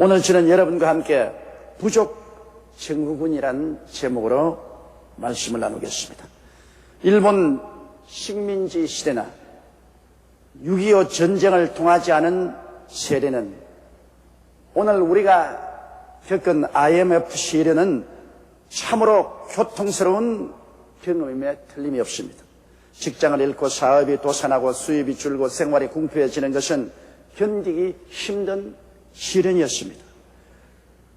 오늘 저는 여러분과 함께 부족 증후군이라는 제목으로 말씀을 나누겠습니다. 일본 식민지 시대나 6.25 전쟁을 통하지 않은 세대는 오늘 우리가 겪은 IMF 시대는 참으로 교통스러운 경험임에 틀림이 없습니다. 직장을 잃고 사업이 도산하고 수입이 줄고 생활이 궁핍해지는 것은 견디기 힘든 시련이었습니다.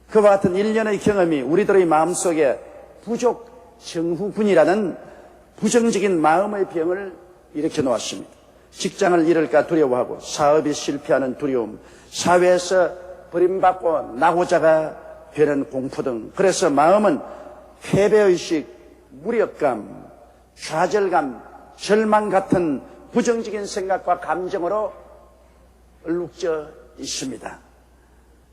그와 같은 일련의 경험이 우리들의 마음속에 부족 정후군이라는 부정적인 마음의 병을 일으켜 놓았습니다. 직장을 잃을까 두려워하고 사업이 실패하는 두려움, 사회에서 버림받고 나고자가 되는 공포 등 그래서 마음은 패배의식, 무력감, 좌절감, 절망 같은 부정적인 생각과 감정으로 얼룩져 있습니다.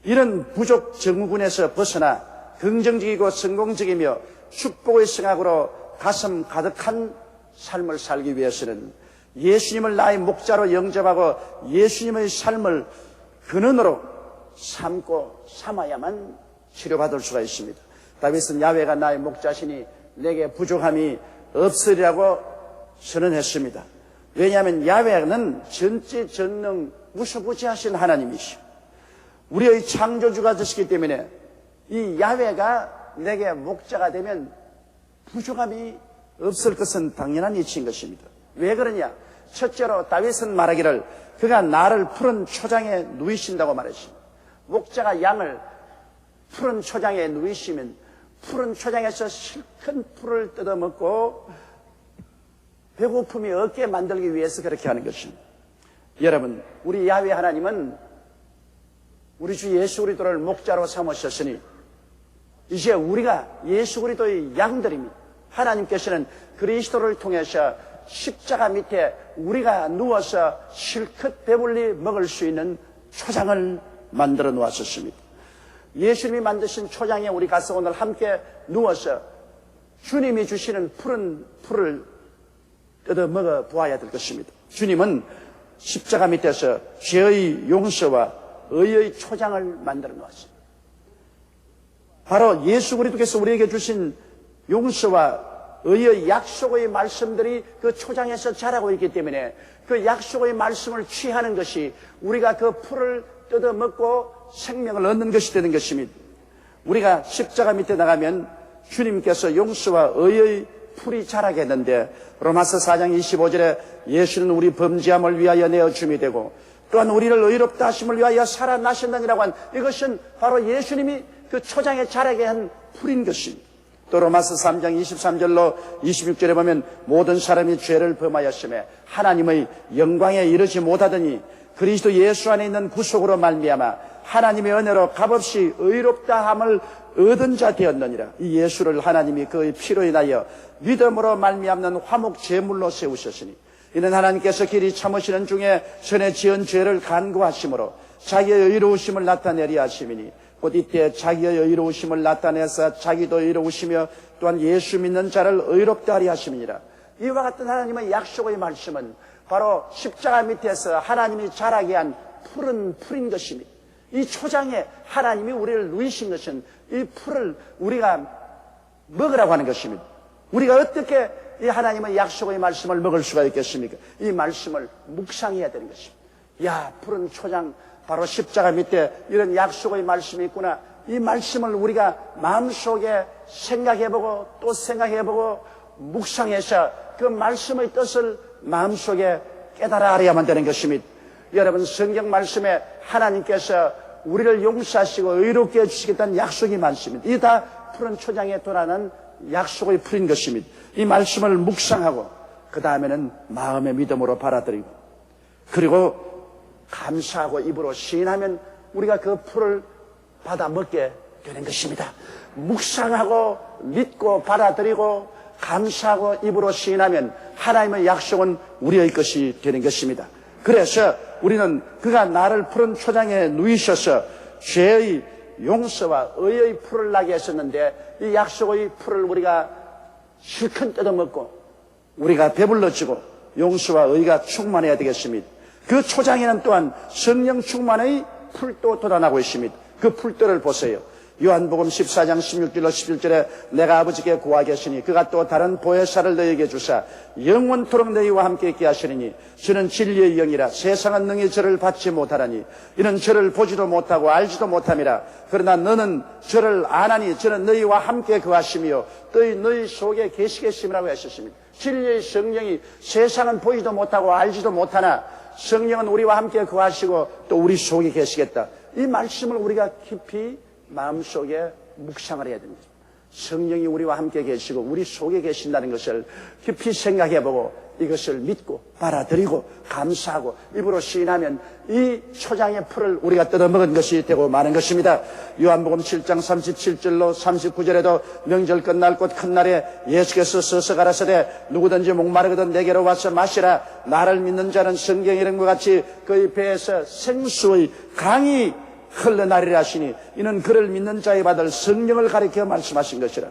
이런 부족 증후군에서 벗어나 긍정적이고 성공적이며 축복의 생각으로 가슴 가득한 삶을 살기 위해서는 예수님을 나의 목자로 영접하고 예수님의 삶을 근원으로 삼고 삼아야만 치료받을 수가 있습니다. 다윗은 야외가 나의 목자시니 내게 부족함이 없으리라고 선언했습니다. 왜냐하면 야외는 전지 전능 무소부지하신 하나님이시오. 우리의 창조주가 되시기 때문에 이 야외가 내게 목자가 되면 부족함이 없을 것은 당연한 이치인 것입니다. 왜 그러냐? 첫째로 다윗은 말하기를 그가 나를 푸른 초장에 누이신다고 말했습니다. 목자가 양을 푸른 초장에 누이시면 푸른 초장에서 실큰 풀을 뜯어먹고 배고픔이 없게 만들기 위해서 그렇게 하는 것입니다. 여러분, 우리 야외 하나님은 우리 주 예수 그리스도를 목자로 삼으셨으니 이제 우리가 예수 그리스도의 양들입니다. 하나님께서는 그리스도를 통해서 십자가 밑에 우리가 누워서 실컷 배불리 먹을 수 있는 초장을 만들어 놓았었습니다. 예수님이 만드신 초장에 우리 가서 오늘 함께 누워서 주님이 주시는 푸른 풀을 뜯어 먹어 보아야 될 것입니다. 주님은 십자가 밑에서 죄의 용서와 의의 초장을 만들어 놓았습니다. 바로 예수 그리스도께서 우리에게 주신 용서와 의의 약속의 말씀들이 그 초장에서 자라고 있기 때문에 그 약속의 말씀을 취하는 것이 우리가 그 풀을 뜯어 먹고 생명을 얻는 것이 되는 것입니다. 우리가 십자가 밑에 나가면 주님께서 용서와 의의 풀이 자라게 했는데 로마서 4장 25절에 예수는 우리 범죄함을 위하여 내어 줌이 되고 또한 우리를 의롭다 하심을 위하여 살아나신다니라고 한 이것은 바로 예수님이 그 초장에 자라게 한 풀인 것입니다. 또 로마서 3장 23절로 26절에 보면 모든 사람이 죄를 범하였음에 하나님의 영광에 이르지 못하더니 그리스도 예수 안에 있는 구속으로 말미암아 하나님의 은혜로 값없이 의롭다 함을 얻은 자 되었느니라. 이 예수를 하나님이 그의 피로 인하여 믿음으로 말미암는 화목 제물로 세우셨으니 이는 하나님께서 길이 참으시는 중에 전에 지은 죄를 간구하심으로 자기의 의로우심을 나타내리 하심이니 곧 이때 자기의 의로우심을 나타내서 자기도 의로우시며 또한 예수 믿는 자를 의롭다 하리 하심이니라. 이와 같은 하나님의 약속의 말씀은 바로 십자가 밑에서 하나님이 자라게 한 푸른 풀인 것입니다. 이 초장에 하나님이 우리를 누이신 것은 이 풀을 우리가 먹으라고 하는 것입니다. 우리가 어떻게 이 하나님의 약속의 말씀을 먹을 수가 있겠습니까? 이 말씀을 묵상해야 되는 것입니다. 야, 푸른 초장, 바로 십자가 밑에 이런 약속의 말씀이 있구나. 이 말씀을 우리가 마음속에 생각해보고 또 생각해보고 묵상해서 그 말씀의 뜻을 마음속에 깨달아 알아야만 되는 것입니다. 여러분 성경 말씀에 하나님께서 우리를 용서하시고 의롭게 해주시겠다는 약속이 많습니다. 이 다 푸른 초장에 돌아는 약속의 풀인 것입니다. 이 말씀을 묵상하고 그 다음에는 마음의 믿음으로 받아들이고 그리고 감사하고 입으로 시인하면 우리가 그 풀을 받아 먹게 되는 것입니다. 묵상하고 믿고 받아들이고 감사하고 입으로 시인하면 하나님의 약속은 우리의 것이 되는 것입니다. 그래서 우리는 그가 나를 푸른 초장에 누이셔서 죄의 용서와 의의 풀을 나게 하셨는데 이 약속의 풀을 우리가 실컷 뜯어먹고 우리가 배불러지고 용서와 의가 충만해야 되겠습니다. 그 초장에는 또한 성령 충만의 풀도 돋아나고 있습니다. 그 풀들을 보세요. 요한복음 14장 16절로 17절에 내가 아버지께 구하겠으니 그가 또 다른 보혜사를 너희에게 주사 영원토록 너희와 함께 있게 하시리니 저는 진리의 영이라 세상은 능히 저를 받지 못하라니 이는 저를 보지도 못하고 알지도 못함이라 그러나 너는 저를 아나니 저는 너희와 함께 거하시며 너희 너희 속에 계시겠음이라고 하셨습니다. 진리의 성령이 세상은 보지도 못하고 알지도 못하나 성령은 우리와 함께 거하시고 또 우리 속에 계시겠다. 이 말씀을 우리가 깊이 마음속에 묵상을 해야 됩니다. 성령이 우리와 함께 계시고 우리 속에 계신다는 것을 깊이 생각해보고 이것을 믿고 받아들이고 감사하고 입으로 시인하면 이 초장의 풀을 우리가 뜯어먹은 것이 되고 마는 것입니다. 요한복음 7장 37절로 39절에도 명절 끝날 곧 큰 날에 예수께서 서서 가라사대 누구든지 목마르거든 내게로 와서 마시라 나를 믿는 자는 성경 이런 것 같이 그의 배에서 생수의 강이 흘러나리라 하시니 이는 그를 믿는 자에 받을 성령을 가리켜 말씀하신 것이라.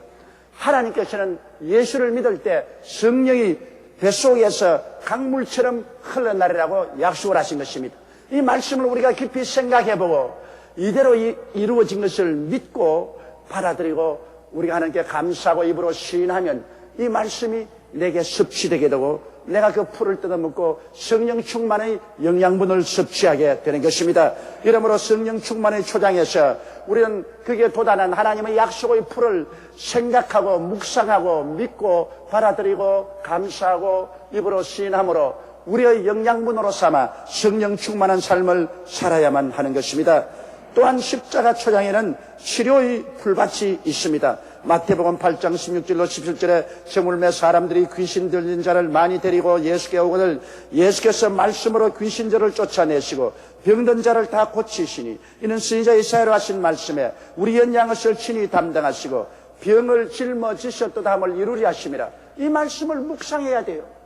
하나님께서는 예수를 믿을 때 성령이 뱃속에서 강물처럼 흘러나리라고 약속을 하신 것입니다. 이 말씀을 우리가 깊이 생각해보고 이대로 이, 이루어진 것을 믿고 받아들이고 우리가 하나님께 감사하고 입으로 시인하면 이 말씀이 내게 섭취되게 되고 내가 그 풀을 뜯어먹고 성령 충만의 영양분을 섭취하게 되는 것입니다. 이러므로 성령 충만의 초장에서 우리는 그게 도단한 하나님의 약속의 풀을 생각하고 묵상하고 믿고 받아들이고 감사하고 입으로 시인함으로 우리의 영양분으로 삼아 성령 충만한 삶을 살아야만 하는 것입니다. 또한 십자가 초장에는 치료의 풀밭이 있습니다. 마태복음 8장 16절로 17절에 저물매 사람들이 귀신 들린 자를 많이 데리고 예수께 오거늘 예수께서 말씀으로 귀신들을 쫓아내시고 병든 자를 다 고치시니 이는 선지자 이사야로 하신 말씀에 우리 연양을 친히 담당하시고 병을 짊어지셨도 담을 이루리 하심이라 이 말씀을 묵상해야 돼요.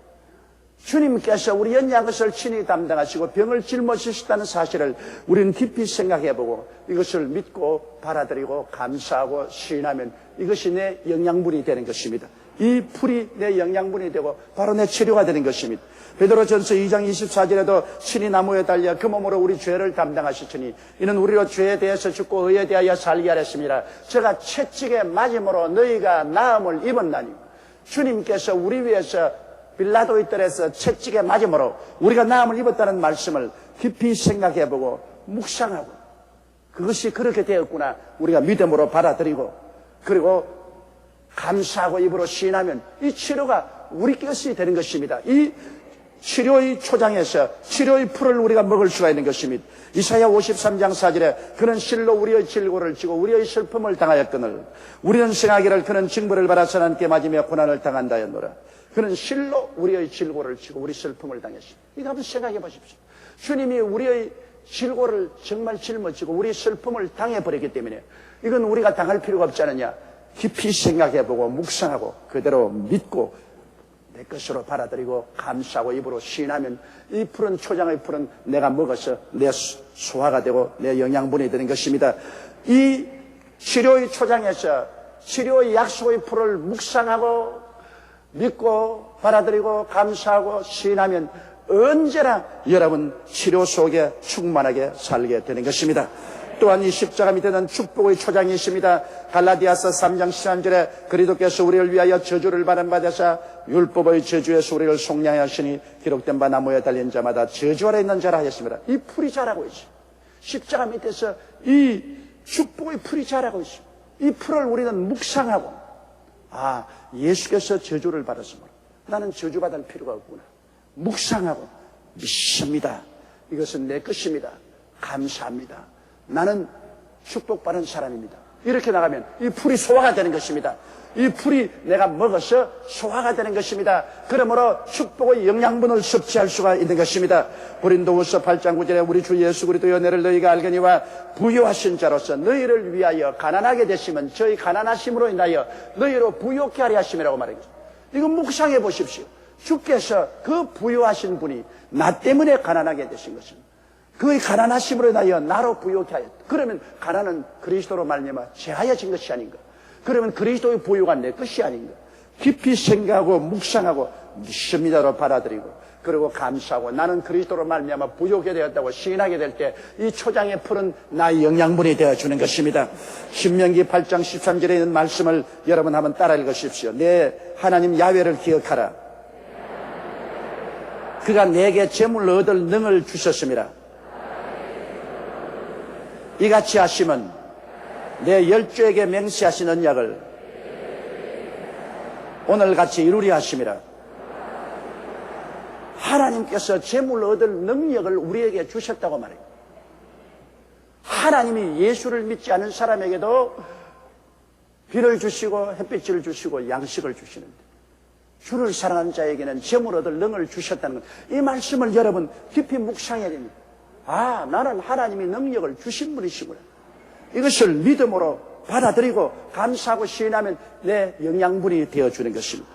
주님께서 우리 연약것을 친히 담당하시고 병을 짊어지셨다는 사실을 우리는 깊이 생각해보고 이것을 믿고 받아들이고 감사하고 시인하면 이것이 내 영양분이 되는 것입니다. 이 풀이 내 영양분이 되고 바로 내 치료가 되는 것입니다. 베드로전서 2장 24절에도 신이 나무에 달려 그 몸으로 우리 죄를 담당하시더니 이는 우리로 죄에 대해서 죽고 의에 대하여 살게 하랬습니다. 제가 채찍에 맞음으로 너희가 나음을 입었나니 주님께서 우리 위해서 빌라도의 뜰에서 채찍에 맞음으로 우리가 나음을 입었다는 말씀을 깊이 생각해보고 묵상하고 그것이 그렇게 되었구나 우리가 믿음으로 받아들이고 그리고 감사하고 입으로 시인하면 이 치료가 우리 것이 되는 것입니다. 이 치료의 초장에서 치료의 풀을 우리가 먹을 수가 있는 것입니다. 이사야 53장 4절에 그는 실로 우리의 질고를 지고 우리의 슬픔을 당하였거늘 우리는 생하기를 그는 징벌을 받아서 하나님께 맞으며 고난을 당한다였노라. 그는 실로 우리의 질고를 지고 우리 슬픔을 당했습니다. 이거 한번 생각해 보십시오. 주님이 우리의 질고를 정말 짊어지고 우리 슬픔을 당해버렸기 때문에 이건 우리가 당할 필요가 없지 않느냐. 깊이 생각해보고 묵상하고 그대로 믿고 내 것으로 받아들이고 감사하고 입으로 시인하면 이 푸른 초장의 풀은 내가 먹어서 내 소화가 되고 내 영양분이 되는 것입니다. 이 치료의 초장에서 치료의 약속의 풀을 묵상하고 믿고 받아들이고 감사하고 시인하면 언제나 여러분 치료 속에 충만하게 살게 되는 것입니다. 또한 이 십자가 밑에 는 축복의 초장이 있습니다. 갈라디아서 3장 13절에 그리도께서 우리를 위하여 저주를 받은 받으사 율법의 저주에서 우리를 속량하시니 기록된 바 나무에 달린 자마다 저주 아래 있는 자라 하였습니다. 이 풀이 자라고 있어요. 십자가 밑에서 이 축복의 풀이 자라고 있어요. 이 풀을 우리는 묵상하고 아 예수께서 저주를 받았으므로 나는 저주받을 필요가 없구나. 묵상하고 믿습니다. 이것은 내 것입니다. 감사합니다. 나는 축복받은 사람입니다. 이렇게 나가면 이 풀이 소화가 되는 것입니다. 이 풀이 내가 먹어서 소화가 되는 것입니다. 그러므로 축복의 영양분을 섭취할 수가 있는 것입니다. 고린도후서 8장 9절에 우리 주 예수 그리스도의 은혜를 너희가 알거니와 부요하신 자로서 너희를 위하여 가난하게 되시면 저희 가난하심으로 인하여 너희로 부요케 하려 하심이라고 말했습니다. 이거 묵상해 보십시오. 주께서 그 부요하신 분이 나 때문에 가난하게 되신 것입니다. 그의 가난하심으로 인하여 나로 부요케 하였다. 그러면 가난은 그리스도로 말미암아 제하여진 것이 아닌가? 그러면 그리스도의 부요가 내 것이 아닌가? 깊이 생각하고 묵상하고 믿습니다로 받아들이고 그리고 감사하고 나는 그리스도로 말미암아 부족이 되었다고 시인하게 될 때 이 초장의 풀은 나의 영양분이 되어 주는 것입니다. 신명기 8장 13절에 있는 말씀을 여러분 한번 따라 읽으십시오. 내 하나님 야외를 기억하라. 그가 내게 재물을 얻을 능을 주셨습니다. 이같이 하시면 내 열조에게 맹세하신 언약을 오늘 같이 이루리 하심이라. 하나님께서 재물을 얻을 능력을 우리에게 주셨다고 말해요. 하나님이 예수를 믿지 않은 사람에게도 비를 주시고 햇빛을 주시고 양식을 주시는데 주를 사랑하는 자에게는 재물 얻을 능을 주셨다는 것. 이 말씀을 여러분 깊이 묵상해야 됩니다. 아, 나는 하나님이 능력을 주신 분이시구나. 이것을 믿음으로 받아들이고 감사하고 시인하면 내 영양분이 되어주는 것입니다.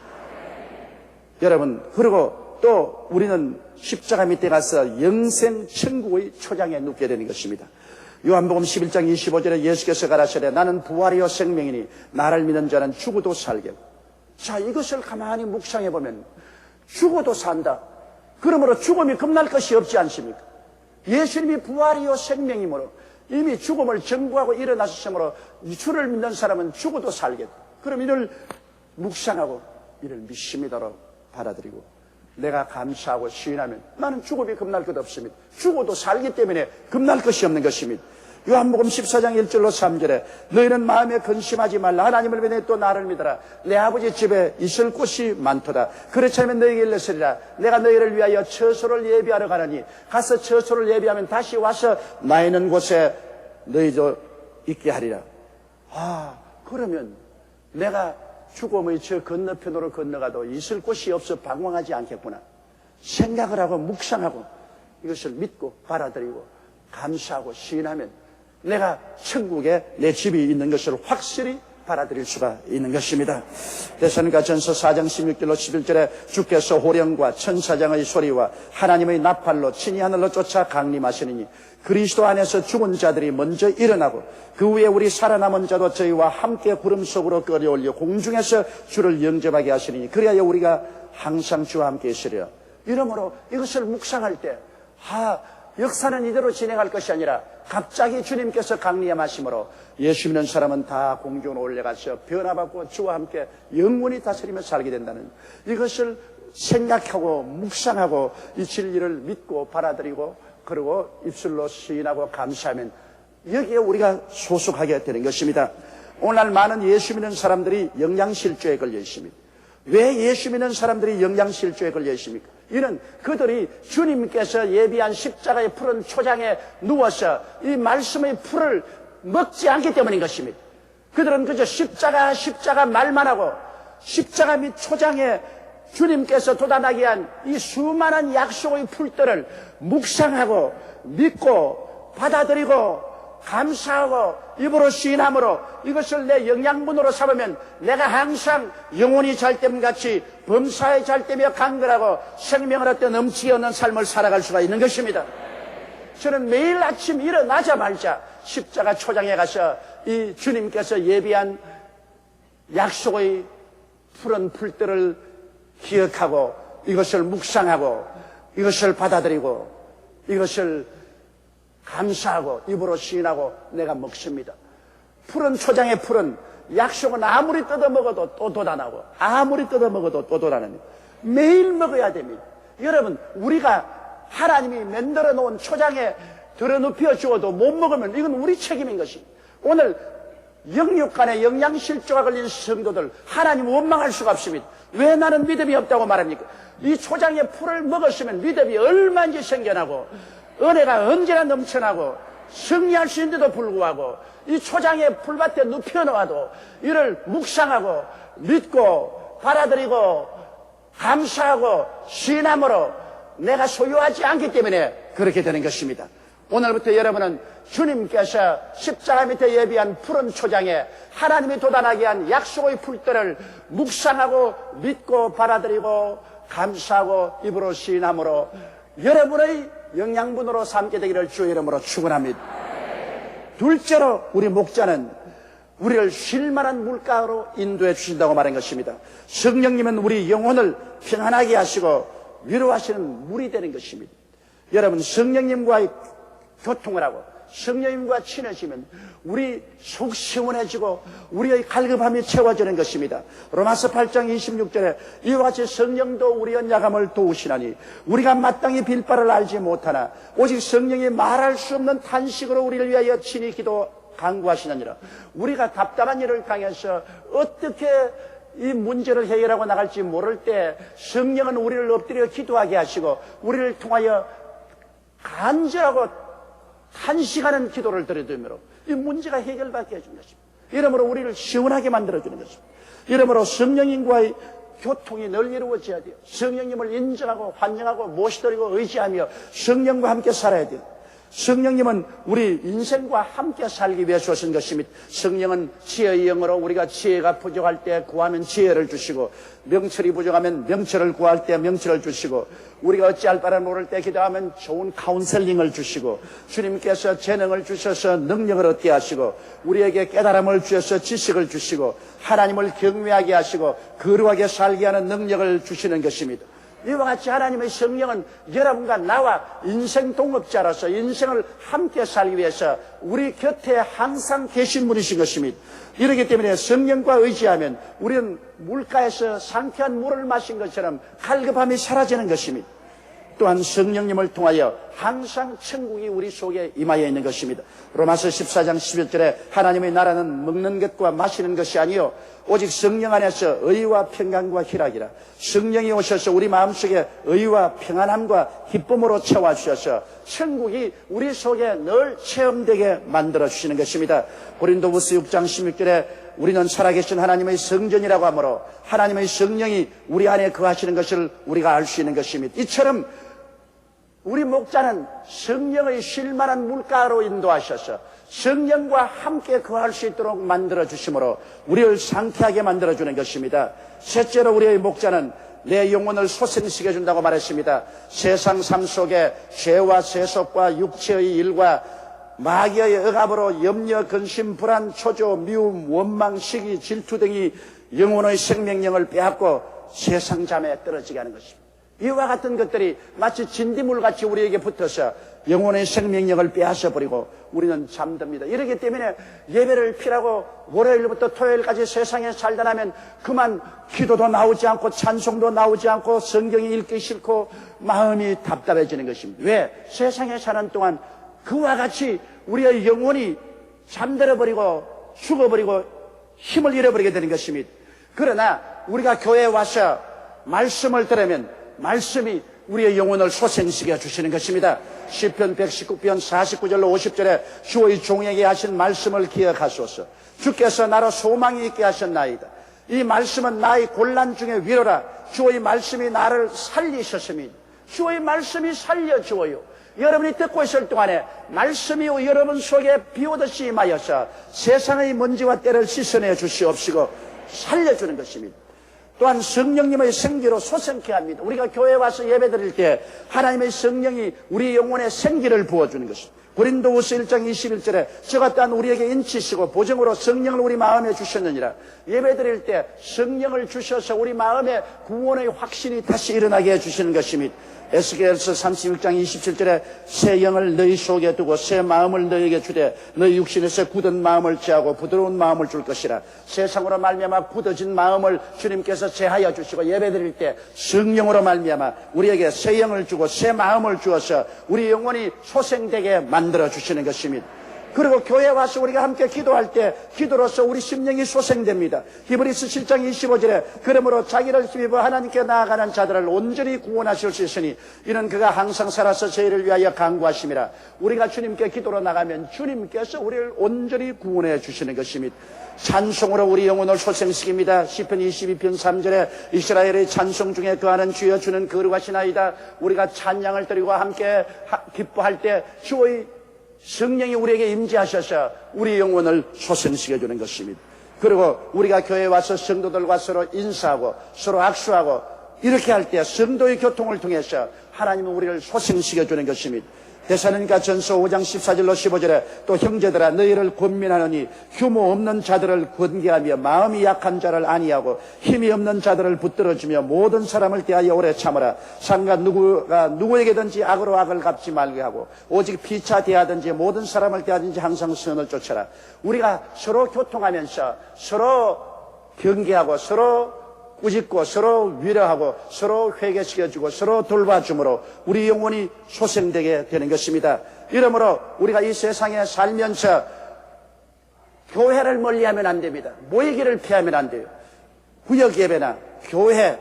여러분, 그리고 또 우리는 십자가 밑에 가서 영생 천국의 초장에 눕게 되는 것입니다. 요한복음 11장 25절에 예수께서 가라사대 나는 부활이요 생명이니 나를 믿는 자는 죽어도 살게. 자, 이것을 가만히 묵상해 보면 죽어도 산다. 그러므로 죽음이 겁날 것이 없지 않습니까? 예수님이 부활이요 생명이므로 이미 죽음을 정부하고 일어나셨으므로 주를 믿는 사람은 죽어도 살겠다. 그럼 이를 묵상하고 이를 믿습니다로 받아들이고 내가 감사하고 시인하면 나는 죽음이 겁날 것 없습니다. 죽어도 살기 때문에 겁날 것이 없는 것입니다. 요한복음 14장 1절로 3절에 너희는 마음에 근심하지 말라. 하나님을 믿으니 또 나를 믿어라. 내 아버지 집에 있을 곳이 많도다. 그렇지 않으면 너희에게 일렀으리라. 내가 너희를 위하여 처소를 예비하러 가느니 가서 처소를 예비하면 다시 와서 나 있는 곳에 너희도 있게 하리라. 아 그러면 내가 죽음의 저 건너편으로 건너가도 있을 곳이 없어 방황하지 않겠구나. 생각을 하고 묵상하고 이것을 믿고 받아들이고 감사하고 시인하면 내가 천국에 내 집이 있는 것을 확실히 받아들일 수가 있는 것입니다. 대선가 전서 4장 16절로 11절에 주께서 호령과 천사장의 소리와 하나님의 나팔로 친히 하늘로 쫓아 강림하시느니 그리스도 안에서 죽은 자들이 먼저 일어나고 그 후에 우리 살아남은 자도 저희와 함께 구름 속으로 끌어올려 공중에서 주를 영접하게 하시느니 그래야 우리가 항상 주와 함께 있으리라. 이러므로 이것을 묵상할 때 아, 역사는 이대로 진행할 것이 아니라 갑자기 주님께서 강림하심으로 예수 믿는 사람은 다 공중으로 올라가서 변화받고 주와 함께 영원히 다스리며 살게 된다는 이것을 생각하고 묵상하고 이 진리를 믿고 받아들이고 그리고 입술로 시인하고 감사하면 여기에 우리가 소속하게 되는 것입니다. 오늘 많은 예수 믿는 사람들이 영양실조에 걸려 있습니다. 왜 예수 믿는 사람들이 영양실조에 걸려 있습니까? 이는 그들이 주님께서 예비한 십자가의 푸른 초장에 누워서 이 말씀의 풀을 먹지 않기 때문인 것입니다. 그들은 그저 십자가, 십자가 말만 하고 십자가 및 초장에 주님께서 도단하게 한 이 수많은 약속의 풀들을 묵상하고 믿고 받아들이고 감사하고 입으로 시인함으로 이것을 내 영양분으로 삼으면 내가 항상 영혼이 잘됨 같이 범사에 잘되며 강건하고 생명을 얻되 넘치게 얻는 삶을 살아갈 수가 있는 것입니다. 저는 매일 아침 일어나자마자 십자가 초장에 가서 이 주님께서 예비한 약속의 푸른 풀들을 기억하고 이것을 묵상하고 이것을 받아들이고 이것을 감사하고 입으로 시인하고 내가 먹습니다. 푸른 초장의 푸른 약속은 아무리 뜯어 먹어도 또 돋아나고 아무리 뜯어 먹어도 또 돋아납니다. 매일 먹어야 됩니다. 여러분 우리가 하나님이 만들어 놓은 초장에 들어 눕혀 주어도 못 먹으면 이건 우리 책임인 것입니다. 오늘 영육간에 영양실조가 걸린 성도들 하나님 원망할 수가 없습니다. 왜 나는 믿음이 없다고 말합니까? 이 초장의 풀을 먹었으면 믿음이 얼마인지 생겨나고 은혜가 언제나 넘쳐나고 승리할 수 있는데도 불구하고 이 초장의 풀밭에 눕혀놓아도 이를 묵상하고 믿고 받아들이고 감사하고 신함으로 내가 소유하지 않기 때문에 그렇게 되는 것입니다. 오늘부터 여러분은 주님께서 십자가 밑에 예비한 푸른 초장에 하나님이 도단하게 한 약속의 풀들을 묵상하고 믿고 받아들이고 감사하고 입으로 시인함으로 여러분의 영양분으로 삼게 되기를 주의 이름으로 축원합니다. 둘째로 우리 목자는 우리를 쉴만한 물가로 인도해 주신다고 말한 것입니다. 성령님은 우리 영혼을 평안하게 하시고 위로하시는 물이 되는 것입니다. 여러분 성령님과의 교통을 하고 성령님과 친해지면 우리 속 시원해지고 우리의 갈급함이 채워지는 것입니다. 로마서 8장 26절에 이와 같이 성령도 우리 연약함을 도우시나니 우리가 마땅히 빌 바를 알지 못하나 오직 성령이 말할 수 없는 탄식으로 우리를 위하여 친히 기도 강구하시느니라. 우리가 답답한 일을 당해서 어떻게 이 문제를 해결하고 나갈지 모를 때 성령은 우리를 엎드려 기도하게 하시고 우리를 통하여 간절하고 탄식하는 기도를 드려드리므로 이 문제가 해결받게 해주는 것입니다. 이러므로 우리를 시원하게 만들어주는 것입니다. 이러므로 성령님과의 교통이 늘 이루어져야 돼요. 성령님을 인정하고 환영하고 모시드리고 의지하며 성령과 함께 살아야 돼요. 성령님은 우리 인생과 함께 살기 위해 주신 것입니다. 성령은 지혜의 영으로 우리가 지혜가 부족할 때 구하면 지혜를 주시고 명철이 부족하면 명철을 구할 때 명철을 주시고 우리가 어찌할 바를 모를 때 기도하면 좋은 카운셀링을 주시고 주님께서 재능을 주셔서 능력을 얻게 하시고 우리에게 깨달음을 주셔서 지식을 주시고 하나님을 경외하게 하시고 거룩하게 살게 하는 능력을 주시는 것입니다. 이와 같이 하나님의 성령은 여러분과 나와 인생 동업자로서 인생을 함께 살기 위해서 우리 곁에 항상 계신 분이신 것입니다. 이렇기 때문에 성령과 의지하면 우리는 물가에서 상쾌한 물을 마신 것처럼 갈급함이 사라지는 것입니다. 또한 성령님을 통하여 항상 천국이 우리 속에 임하여 있는 것입니다. 로마서 14장 11절에 하나님의 나라는 먹는 것과 마시는 것이 아니요 오직 성령 안에서 의와 평강과 희락이라 성령이 오셔서 우리 마음속에 의와 평안함과 기쁨으로 채워주셔서 천국이 우리 속에 늘 체험되게 만들어 주시는 것입니다. 고린도후서 6장 16절에 우리는 살아계신 하나님의 성전이라고 하므로 하나님의 성령이 우리 안에 거하시는 것을 우리가 알 수 있는 것입니다. 이처럼 우리 목자는 성령의 쉴만한 물가로 인도하셔서 성령과 함께 거할 수 있도록 만들어 주심으로 우리를 상쾌하게 만들어 주는 것입니다. 셋째로 우리의 목자는 내 영혼을 소생시켜 준다고 말했습니다. 세상 삶 속에 죄와 세속과 육체의 일과 마귀의 억압으로 염려, 근심, 불안, 초조, 미움, 원망, 시기, 질투 등이 영혼의 생명력을 빼앗고 세상 잠에 떨어지게 하는 것입니다. 이와 같은 것들이 마치 진디물 같이 우리에게 붙어서 영혼의 생명력을 빼앗아 버리고 우리는 잠듭니다. 이러기 때문에 예배를 피라고 월요일부터 토요일까지 세상에 살다 나면 그만 기도도 나오지 않고 찬송도 나오지 않고 성경이 읽기 싫고 마음이 답답해지는 것입니다. 왜? 세상에 사는 동안 그와 같이 우리의 영혼이 잠들어 버리고 죽어버리고 힘을 잃어버리게 되는 것입니다. 그러나 우리가 교회에 와서 말씀을 들으면 말씀이 우리의 영혼을 소생시켜 주시는 것입니다. 시편 119편 49절로 50절에 주의 종에게 하신 말씀을 기억하소서. 주께서 나로 소망이 있게 하셨나이다. 이 말씀은 나의 곤란 중에 위로라. 주의 말씀이 나를 살리셨습니다. 주의 말씀이 살려주어요. 여러분이 듣고 있을 동안에 말씀이 여러분 속에 비오듯이 임하여서 세상의 먼지와 때를 씻어내 주시옵시고 살려주는 것입니다. 또한 성령님의 생기로 소생케 합니다. 우리가 교회 와서 예배 드릴 때 하나님의 성령이 우리 영혼에 생기를 부어주는 것입니다. 고린도후서 1장 21절에 저가 또한 우리에게 인치시고 보정으로 성령을 우리 마음에 주셨느니라. 예배 드릴 때 성령을 주셔서 우리 마음에 구원의 확신이 다시 일어나게 해주시는 것입니다. 에스겔서 36장 27절에 새 영을 너희 속에 두고 새 마음을 너희에게 주되 너희 육신에서 굳은 마음을 제하고 부드러운 마음을 줄 것이라 세상으로 말미암아 굳어진 마음을 주님께서 제하여 주시고 예배드릴 때 성령으로 말미암아 우리에게 새 영을 주고 새 마음을 주어서 우리 영혼이 소생되게 만 들어 주시는 것입니다. 그리고 교회 와서 우리가 함께 기도할 때 기도로서 우리 심령이 소생됩니다. 히브리스 7장 25절에 그러므로 자기를 힘입어 하나님께 나아가는 자들을 온전히 구원하실 수 있으니 이는 그가 항상 살아서 저희를 위하여 강구하심이라. 우리가 주님께 기도로 나가면 주님께서 우리를 온전히 구원해 주시는 것입니다. 찬송으로 우리 영혼을 소생시킵니다. 시편 22편 3절에 이스라엘의 찬송 중에 그하는 주여 주는 거룩하시나이다. 우리가 찬양을 드리고 함께 기뻐할 때 주의 성령이 우리에게 임재하셔서 우리 영혼을 소생시켜 주는 것입니다. 그리고 우리가 교회에 와서 성도들과 서로 인사하고 서로 악수하고 이렇게 할 때 성도의 교통을 통해서 하나님은 우리를 소생시켜 주는 것입니다. 대사님과 전서 5장 14절로 15절에 또 형제들아 너희를 권면하노니 규모 없는 자들을 권계하며 마음이 약한 자를 아니하고 힘이 없는 자들을 붙들어주며 모든 사람을 대하여 오래 참으라. 상가 누구가 누구에게든지 악으로 악을 갚지 말게 하고 오직 피차 대하든지 모든 사람을 대하든지 항상 선을 쫓아라. 우리가 서로 교통하면서 서로 경계하고 서로 꾸짖고 서로 위로하고 서로 회개시켜주고 서로 돌봐줌으로 우리 영혼이 소생되게 되는 것입니다. 이러므로 우리가 이 세상에 살면서 교회를 멀리하면 안 됩니다. 모이기를 피하면 안 돼요. 구역 예배나 교회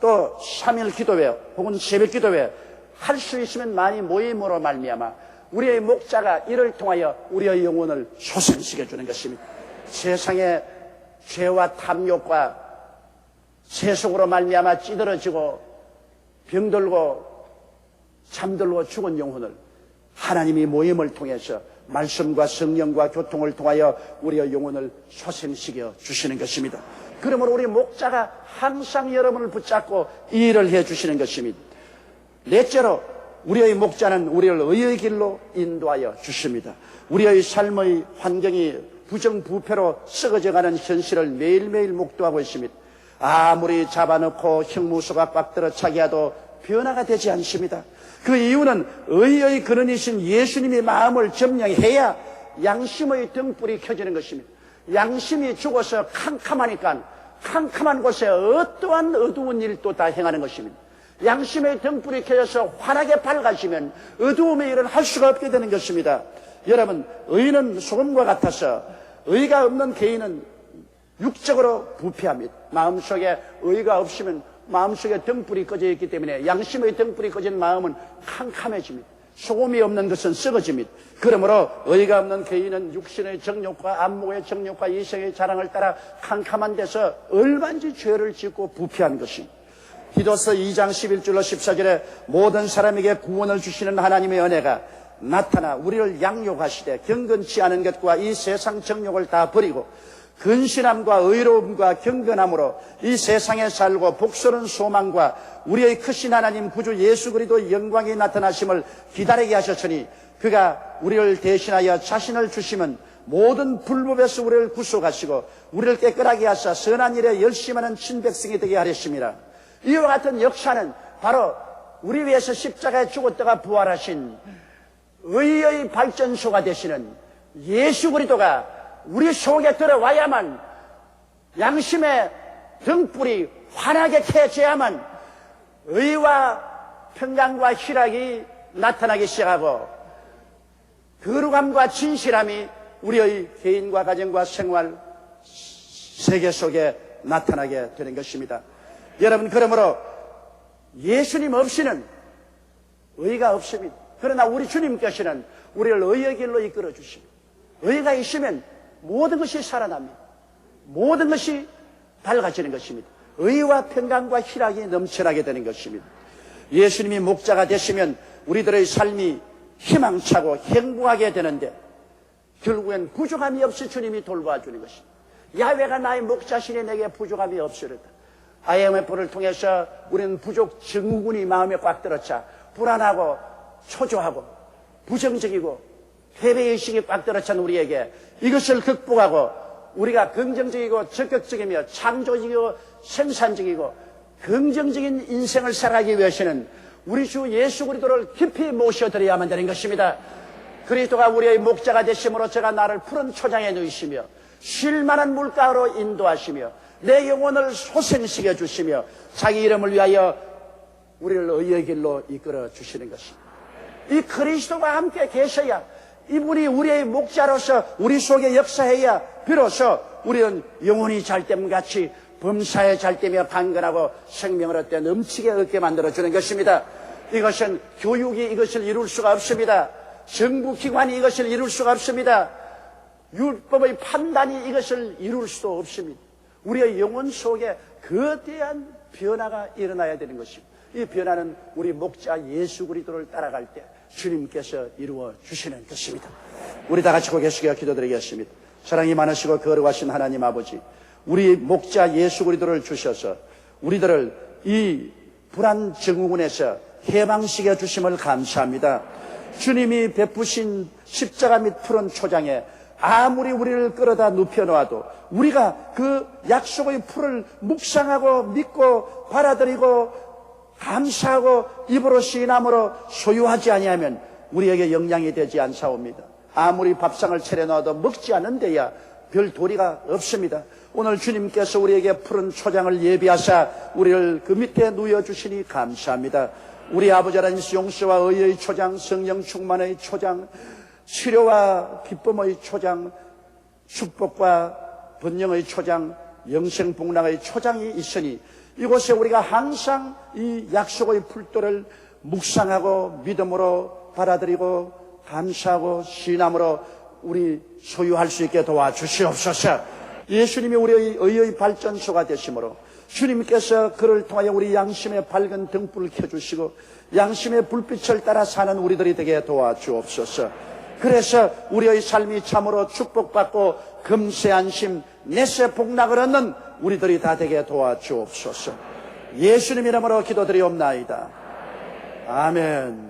또 3일 기도회 혹은 새벽 기도회 할 수 있으면 많이 모임으로 말미암아 우리의 목자가 이를 통하여 우리의 영혼을 소생시켜 주는 것입니다. 세상의 죄와 탐욕과 세속으로 말미암아 찌들어지고 병들고 잠들고 죽은 영혼을 하나님이 모임을 통해서 말씀과 성령과 교통을 통하여 우리의 영혼을 소생시켜 주시는 것입니다. 그러므로 우리 목자가 항상 여러분을 붙잡고 이 일을 해 주시는 것입니다. 넷째로 우리의 목자는 우리를 의의 길로 인도하여 주십니다. 우리의 삶의 환경이 부정부패로 썩어져가는 현실을 매일매일 목도하고 있습니다. 아무리 잡아놓고 형무소가 꽉 들어 차게 해도 변화가 되지 않습니다. 그 이유는 의의 근원이신 예수님의 마음을 점령해야 양심의 등불이 켜지는 것입니다. 양심이 죽어서 캄캄하니까 캄캄한 곳에 어떠한 어두운 일도 다 행하는 것입니다. 양심의 등불이 켜져서 환하게 밝아지면 어두움의 일은 할 수가 없게 되는 것입니다. 여러분, 의는 소금과 같아서 의가 없는 개인은 육적으로 부패합니다. 마음속에 의가 없으면 마음속에 등불이 꺼져 있기 때문에 양심의 등불이 꺼진 마음은 캄캄해집니다. 소금이 없는 것은 썩어집니다. 그러므로 의가 없는 개인은 육신의 정욕과 안목의 정욕과 이성의 자랑을 따라 캄캄한 데서 얼마든지 죄를 짓고 부패한 것입니다. 히도서 2장 11절로 14절에 모든 사람에게 구원을 주시는 하나님의 은혜가 나타나 우리를 양육하시되 경건치 않은 것과 이 세상 정욕을 다 버리고 근신함과 의로움과 경건함으로 이 세상에 살고 복스러운 소망과 우리의 크신 하나님 구주 예수 그리스도 영광이 나타나심을 기다리게 하셨으니 그가 우리를 대신하여 자신을 주시면 모든 불법에서 우리를 구속하시고 우리를 깨끗하게 하사 선한 일에 열심하는 친백성이 되게 하렸습니다. 이와 같은 역사는 바로 우리 위해서 십자가에 죽었다가 부활하신 의의 발전소가 되시는 예수 그리스도가 우리 속에 들어와야만 양심의 등불이 환하게 켜져야만 의와 평강과 희락이 나타나기 시작하고 거룩함과 진실함이 우리의 개인과 가정과 생활 세계 속에 나타나게 되는 것입니다. 여러분 그러므로 예수님 없이는 의가 없습니다. 그러나 우리 주님께서는 우리를 의의 길로 이끌어 주십니다. 의가 있으면 모든 것이 살아납니다. 모든 것이 밝아지는 것입니다. 의와 평강과 희락이 넘쳐나게 되는 것입니다. 예수님이 목자가 되시면 우리들의 삶이 희망차고 행복하게 되는데 결국엔 부족함이 없이 주님이 돌봐주는 것입니다. 야외가 나의 목자신이 내게 부족함이 없으리다. IMF를 통해서 우리는 부족 증후군이 마음에 꽉 들었자 불안하고 초조하고 부정적이고 패배의식이 꽉 들어찬 우리에게 이것을 극복하고 우리가 긍정적이고 적극적이며 창조적이고 생산적이고 긍정적인 인생을 살아가기 위해서는 우리 주 예수 그리스도를 깊이 모셔드려야만 되는 것입니다. 그리스도가 우리의 목자가 되심으로 제가 나를 푸른 초장에 누이시며 쉴만한 물가로 인도하시며 내 영혼을 소생시켜 주시며 자기 이름을 위하여 우리를 의의 길로 이끌어 주시는 것입니다. 이 그리스도가 함께 계셔야 이분이 우리의 목자로서 우리 속에 역사해야 비로소 우리는 영혼이 잘됨 같이 범사에 잘되며 방근하고 생명을 얻되 넘치게 얻게 만들어주는 것입니다. 이것은 교육이 이것을 이룰 수가 없습니다. 정부기관이 이것을 이룰 수가 없습니다. 율법의 판단이 이것을 이룰 수도 없습니다. 우리의 영혼 속에 거대한 변화가 일어나야 되는 것입니다. 이 변화는 우리 목자 예수 그리스도를 따라갈 때 주님께서 이루어 주시는 것입니다. 우리 다 같이 고개 숙여 기도드리겠습니다. 사랑이 많으시고 거룩하신 하나님 아버지, 우리 목자 예수 그리스도를 주셔서 우리들을 이 불안 증후군에서 해방시켜 주심을 감사합니다. 주님이 베푸신 십자가 밑 푸른 초장에 아무리 우리를 끌어다 눕혀놓아도 우리가 그 약속의 풀을 묵상하고 믿고 받아들이고 감사하고 입으로 시인함으로 소유하지 아니하면 우리에게 영향이 되지 않사옵니다. 아무리 밥상을 차려놔도 먹지 않는 데야 별 도리가 없습니다. 오늘 주님께서 우리에게 푸른 초장을 예비하사 우리를 그 밑에 누워주시니 감사합니다. 우리 아버지 하나님 용서와 의의 초장, 성령 충만의 초장, 치료와 기쁨의 초장, 축복과 번영의 초장, 영생 복락의 초장이 있으니 이곳에 우리가 항상 이 약속의 풀도를 묵상하고 믿음으로 받아들이고 감사하고 신함으로 우리 소유할 수 있게 도와주시옵소서. 예수님이 우리의 의의 발전소가 되심으로 주님께서 그를 통하여 우리 양심의 밝은 등불을 켜주시고 양심의 불빛을 따라 사는 우리들이 되게 도와주옵소서. 그래서 우리의 삶이 참으로 축복받고 금세 안심, 내세 복락을 얻는 우리들이 다 되게 도와주옵소서. 예수님 이름으로 기도드리옵나이다. 아멘.